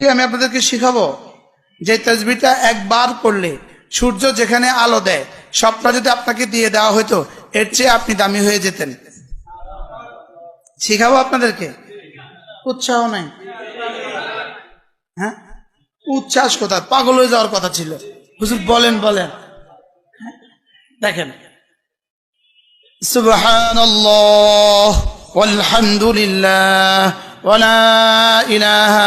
আমি আপনাদেরকে শিখাবো যে তাজবিটা একবার করলে সূর্য যেখানে আলো দেয় সবটা যদি আপনাকে দিয়ে দেওয়া হইতো, এর চেয়ে আপনি দামি হয়ে যেতেন। শিখাবো আপনাদেরকে? উৎসাহ নাই। হ্যাঁ? উচ্ছ্বাস কোথা পাগল হয়ে যাওয়ার কথা ছিল। হুজুর, বলেন বলেন। দেখেন। সুবহানাল্লাহ আলহামদুলিল্লাহ ওয়ালা ইলাহা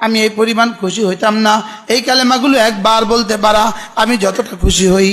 আমি এই পরিমাণ খুশি হইতাম না। এই কালেমাগুলো একবার বলতে পারা, আমি যতটা খুশি হই।